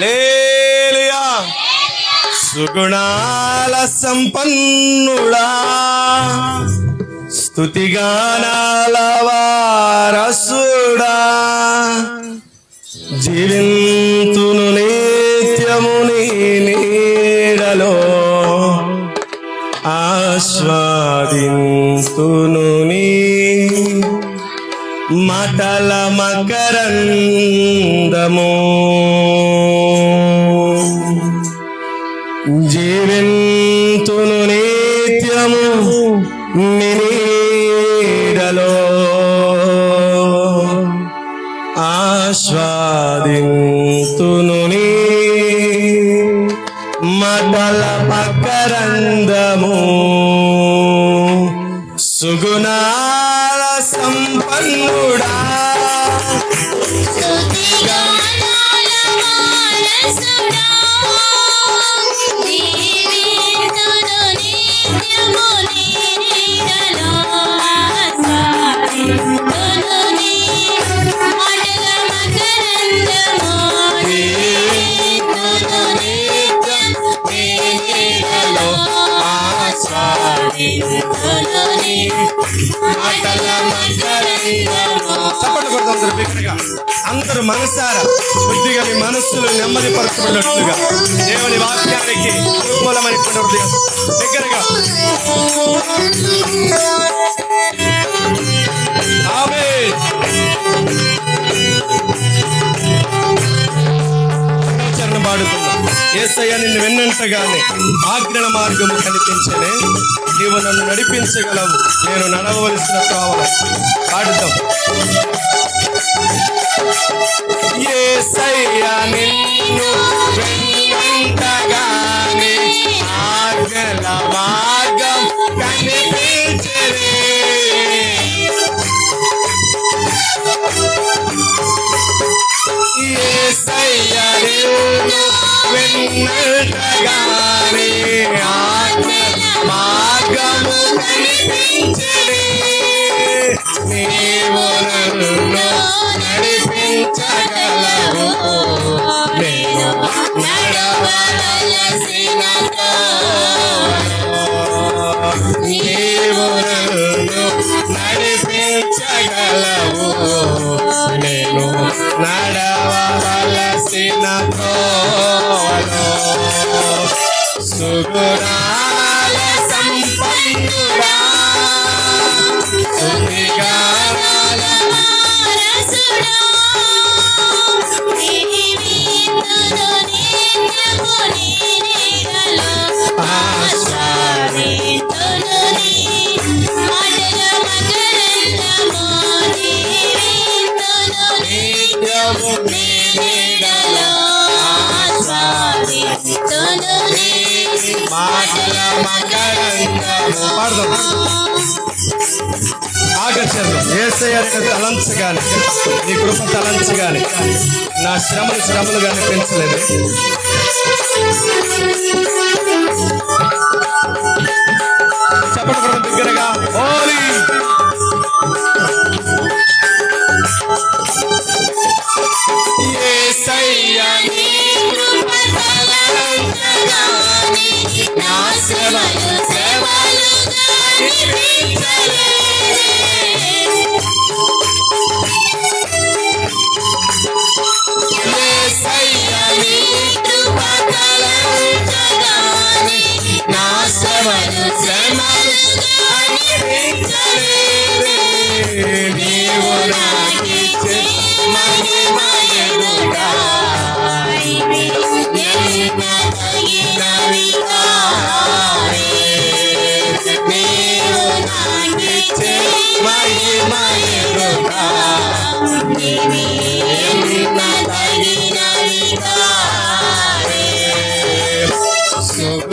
లేలియా సుగుణాల సంపన్నుడా. స్థుతిగానాల వారసుడా. జీవింతును నిత్యము నీడలో ఆస్వాదింతును నీ మటల మకరందము. నినీడలో ఆస్వాదింతును నీ మటల మకరందము సుగుణాల సంపన్నుడా. చప్పట్లు కొడదాం అందరూ బిగ్గరగా. అందరూ మనసారా బుద్ధిగా మీ మనస్సులు నెమ్మది పరచబడినట్లుగా. దేవుని వాక్యానికి అనుకూలమైనటువంటి హృదయం. దగ్గరగా ఆమేన్. ఏసయ్య నిన్ను వెన్నంటగానే ఆజ్ఞల మార్గము కనిపించనే నీవు నన్ను నడిపించగలవు. నేను నడవవలసిన కావాలి. పాడుతాం ఏసయ్య నిన్ను వెన్నంటగానే మార్గము కనిపించే సుగుణాల సంపన్నుడా. మాటల మకరందము పాడదాం ఆకర్షణ కానీ తలంచగాని నీ కృప తలంచగాని నా శ్రమలు శ్రమలుగానే పెంచలేదు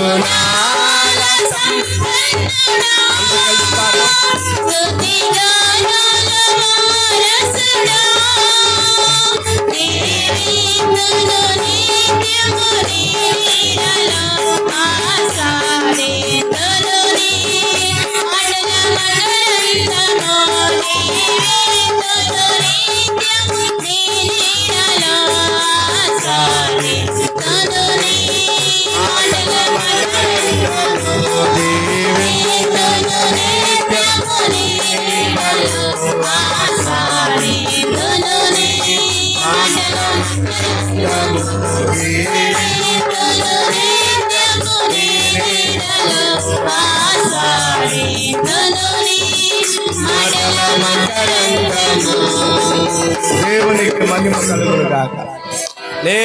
సుగుణాల మహిమ కలుగును గాక లే